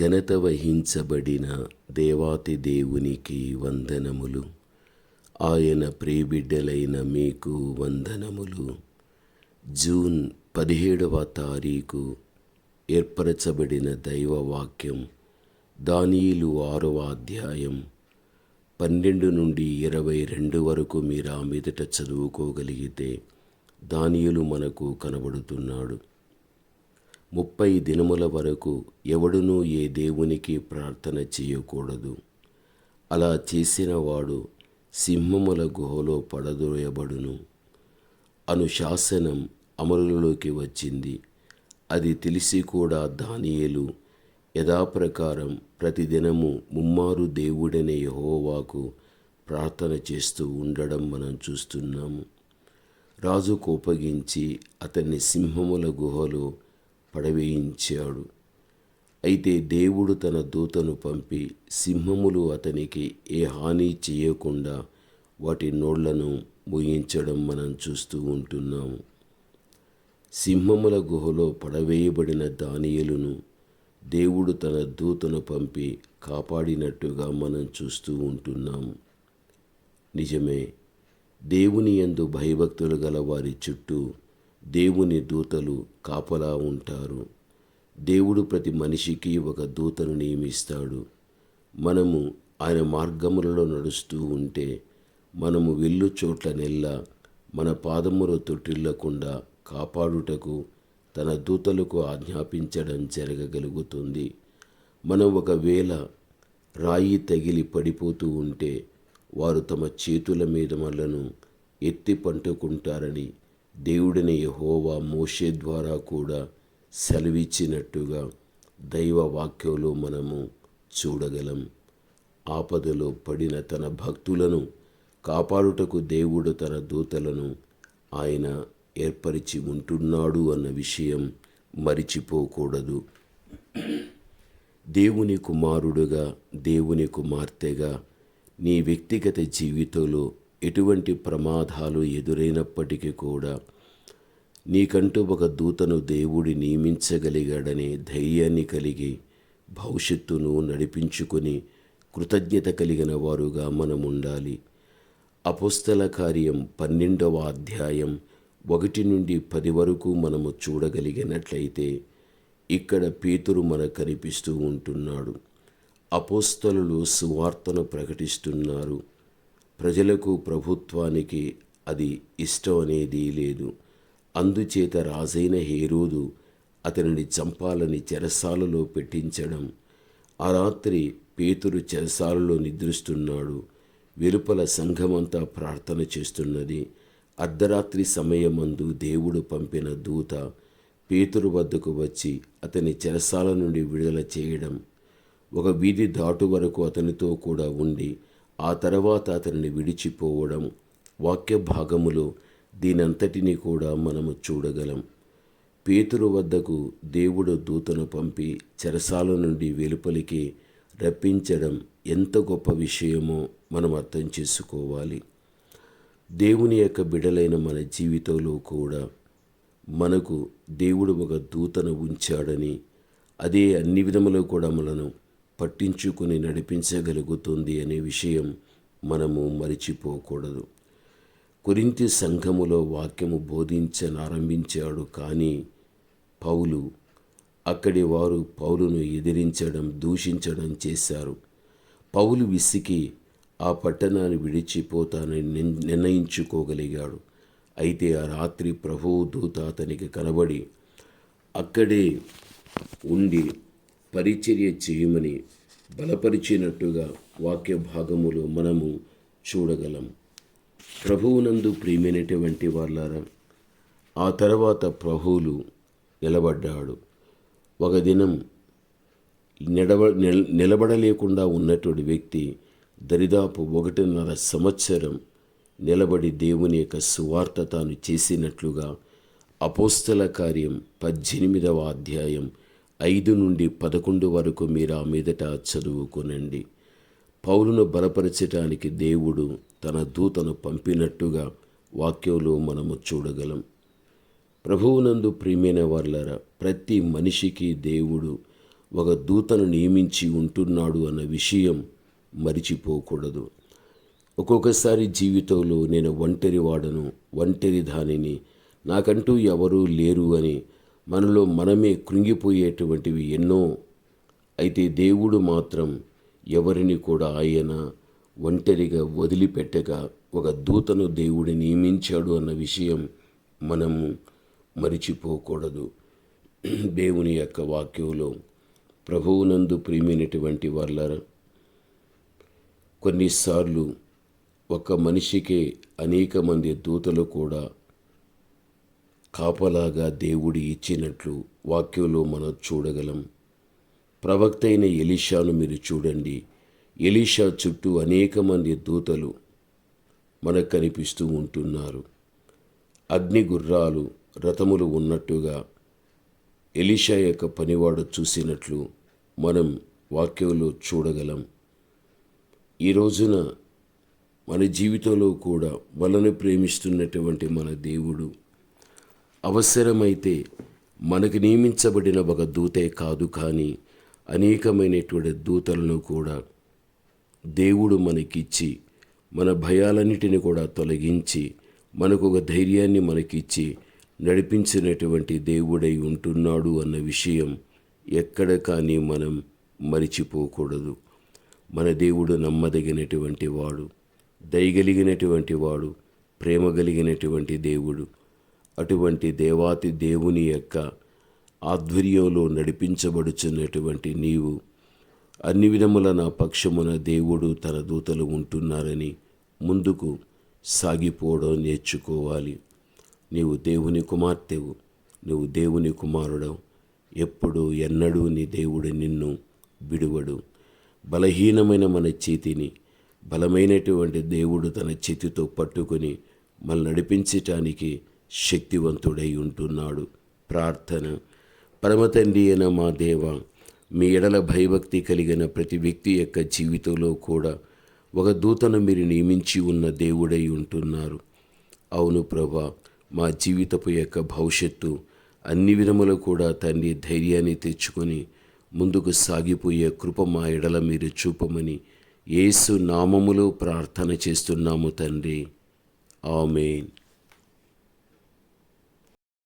ఘనత వహించబడిన దేవాతి దేవునికి వందనములు. ఆయన ప్రేబిడ్డలైన మీకు వందనములు. జూన్ పదిహేడవ తారీఖు ఏర్పరచబడిన దైవవాక్యం దానియులు ఆరవ అధ్యాయం పన్నెండు నుండి ఇరవై రెండు వరకు మీరు ఆ మీదట చదువుకోగలిగితే దానియులు మనకు కనబడుతున్నాడు. ముప్పై దినముల వరకు ఎవడునూ ఏ దేవునికి ప్రార్థన చేయకూడదు. అలా చేసినవాడు సింహముల గుహలో పడదోయబడును అనుశాసనం అమలులోకి వచ్చింది. అది తెలిసి కూడా దానియేలు యథాప్రకారం ప్రతిదినము ముమ్మారు దేవుడనే యహోవాకు ప్రార్థన చేస్తూ ఉండడం మనం చూస్తున్నాము. రాజు కోపగించి అతన్ని సింహముల గుహలో పడవేయించాడు. అయితే దేవుడు తన దూతను పంపి సింహములు అతనికి ఏ హాని చేయకుండా వాటి నోళ్ళను ముగించడం మనం చూస్తూ ఉంటున్నాము సింహముల గుహలో పడవేయబడిన దానియలును దేవుడు తన దూతను పంపి కాపాడినట్టుగా మనం చూస్తూ ఉంటున్నాము నిజమే దేవుని యందు భయభక్తులు గల వారి చుట్టూ దేవుని దూతలు కాపలా ఉంటారు. దేవుడు ప్రతి మనిషికి ఒక దూతను నియమిస్తాడు. మనము ఆయన మార్గములలో నడుస్తూ ఉంటే మనము వెళ్ళు చోట్ల నెల్లా మన పాదములు తొట్టిల్లకుండా కాపాడుటకు తన దూతలకు ఆజ్ఞాపించడం జరగగలుగుతుంది. మనం ఒకవేళ రాయి తగిలి పడిపోతూ ఉంటే వారు తమ చేతుల మీద మనలను ఎత్తి పంటుకుంటారని దేవుడిని యహోవా మోషే ద్వారా కూడా సెలవిచ్చినట్టుగా దైవ వాక్యంలో మనము చూడగలం. ఆపదలో పడిన తన భక్తులను కాపాడుటకు దేవుడు తన దూతలను ఆయన ఏర్పరిచి ఉంటున్నాడు అన్న విషయం మరిచిపోకూడదు. దేవుని కుమారుడుగా దేవుని కుమార్తెగా నీ వ్యక్తిగత జీవితంలో ఎటువంటి ప్రమాదాలు ఎదురైనప్పటికీ కూడా నీకంటూ ఒక దూతను దేవుడి నియమించగలిగాడనే ధైర్యాన్ని కలిగి భవిష్యత్తును నడిపించుకొని కృతజ్ఞత కలిగిన వారుగా మనం ఉండాలి అపుస్తల కార్యం పన్నెండవ అధ్యాయం ఒకటి నుండి పది వరకు మనము చూడగలిగినట్లయితే ఇక్కడ పేతురు మనకు కనిపిస్తూ ఉంటున్నాడు. అపోస్తలు సువార్తను ప్రకటిస్తున్నారు. ప్రజలకు ప్రభుత్వానికి అది ఇష్టం అనేది లేదు. అందుచేత రాజైన హేరోదు అతనిని చంపాలని చెరసాలలో పెట్టించడం. ఆ రాత్రి పేతురు చెరసాలలో నిద్రిస్తున్నాడు. వెలుపల సంఘమంతా ప్రార్థన చేస్తున్నది. అర్ధరాత్రి సమయమందు దేవుడు పంపిన దూత పేతురు వద్దకు వచ్చి అతని చెరసాల నుండి విడుదల చేయడం. ఒక వీధి దాటు వరకు అతనితో కూడా ఉండి ఆ తర్వాత అతనిని విడిచిపోవడం వాక్య భాగములో దీనంతటిని కూడా మనము చూడగలం. పేతురు వద్దకు దేవుడు దూతను పంపి చెరసాల నుండి వెలుపలికి రప్పించడం ఎంత గొప్ప విషయమో మనం అర్థం చేసుకోవాలి. దేవుని యొక్క బిడలైన మన జీవితంలో కూడా మనకు దేవుడు ఒక దూతను ఉంచాడని అదే అన్ని విధములో కూడా మనను పట్టించుకుని నడిపించగలుగుతుంది అనే విషయం మనము మరిచిపోకూడదు. కొరింతి సంఘములో వాక్యము బోధించనారంభించాడు కానీ పౌలు అక్కడి వారు పౌలును ఎదిరించడం దూషించడం చేశారు. పౌలు విసికి ఆ పట్టణాన్ని విడిచిపోతానని నిర్ణయించుకోగలిగాడు. అయితే ఆ రాత్రి ప్రభువు దూత అతనికి కనబడి అక్కడే ఉండి పరిచర్య చేయమని బలపరిచినట్టుగా వాక్య భాగములో మనము చూడగలం. ప్రభువునందు ప్రియమైనటువంటి వాళ్ళారా ఆ తర్వాత ప్రభువులు నిలబడ్డాడు. ఒక దినం నిలబ నిలబడలేకుండా ఉన్నటువంటి వ్యక్తి దరిదాపు ఒకటిన్నర సంవత్సరం నిలబడి దేవుని యొక్క సువార్త తాను చేసినట్లుగా అపోస్తల కార్యం పద్దెనిమిదవ అధ్యాయం ఐదు నుండి పదకొండు వరకు మీరు ఆ మీదట చదువుకునండి. పౌలును బలపరచటానికి దేవుడు తన దూతను పంపినట్టుగా వాక్యంలో మనము చూడగలం. ప్రభువునందు ప్రియమైన వర్లరా ప్రతి మనిషికి దేవుడు ఒక దూతను నియమించి ఉంటున్నాడు అన్న విషయం మరిచిపోకూడదు. ఒక్కొక్కసారి జీవితంలో నేను ఒంటరి వాడను ఒంటరి దానిని నాకంటూ ఎవరూ లేరు అని మనలో మనమే కృంగిపోయేటువంటివి ఎన్నో. అయితే దేవుడు మాత్రం ఎవరిని కూడా ఆయన ఒంటరిగా వదిలిపెట్టగా ఒక దూతను దేవుడు నియమించాడు అన్న విషయం మనము మరిచిపోకూడదు. దేవుని యొక్క వాక్యంలో ప్రభువునందు ప్రియమైనటువంటి వాళ్ళ కొన్నిసార్లు ఒక మనిషికే అనేక మంది దూతలు కూడా కాపలాగా దేవుడు ఇచ్చినట్లు వాక్యంలో మనం చూడగలం. ప్రవక్త అయిన ఎలీషాను మీరు చూడండి. ఎలీషా చుట్టూ అనేక మంది దూతలు మనకు కనిపిస్తూ ఉంటున్నారు. అగ్ని గుర్రాలు రథములు ఉన్నట్టుగా ఎలీషా యొక్క పనివాడు చూసినట్లు మనం వాక్యంలో చూడగలం. ఈ రోజున మన జీవితంలో కూడా మనను ప్రేమిస్తున్నటువంటి మన దేవుడు అవసరమైతే మనకు నియమించబడిన ఒక దూతే కాదు కానీ అనేకమైనటువంటి దూతలను కూడా దేవుడు మనకిచ్చి మన భయాలన్నిటిని కూడా తొలగించి మనకు ఒక ధైర్యాన్ని మనకిచ్చి నడిపించినటువంటి దేవుడై ఉంటున్నాడు అన్న విషయం ఎక్కడ కానీ మనం మరిచిపోకూడదు. మన దేవుడు నమ్మదగినటువంటి వాడు దయగలిగినటువంటి వాడు ప్రేమ కలిగినటువంటి దేవుడు. అటువంటి దేవాతి దేవుని యొక్క ఆధ్వర్యంలో నడిపించబడుచున్నటువంటి నీవు అన్ని విధముల నా పక్షమున దేవుడు తన దూతలు ఉంటున్నారని ముందుకు సాగిపోవడం నేర్చుకోవాలి. నీవు దేవుని కుమార్తెవు నువ్వు దేవుని కుమారుడవు. ఎప్పుడు ఎన్నడూ నీ దేవుడు నిన్ను విడువడు. బలహీనమైన మన చేతిని బలమైనటువంటి దేవుడు తన చేతితో పట్టుకొని మనల్ని నడిపించటానికి శక్తివంతుడై ఉంటున్నాడు. ప్రార్థన. పరమతండ్రి అయిన మా దేవ మీ ఎడల భయభక్తి కలిగిన ప్రతి వ్యక్తి యొక్క జీవితంలో కూడా ఒక దూతను మీరు నియమించి ఉన్న దేవుడై ఉంటున్నారు. అవును ప్రభా మా జీవితపు యొక్క భవిష్యత్తు అన్ని విధములు కూడా తండ్రి ధైర్యాన్ని తెచ్చుకొని ముందుకు సాగిపోయే కృప మా ఎడల మీరు చూపమని యేసు నామములో ప్రార్థన చేస్తున్నాము తండ్రి. ఆమెన్.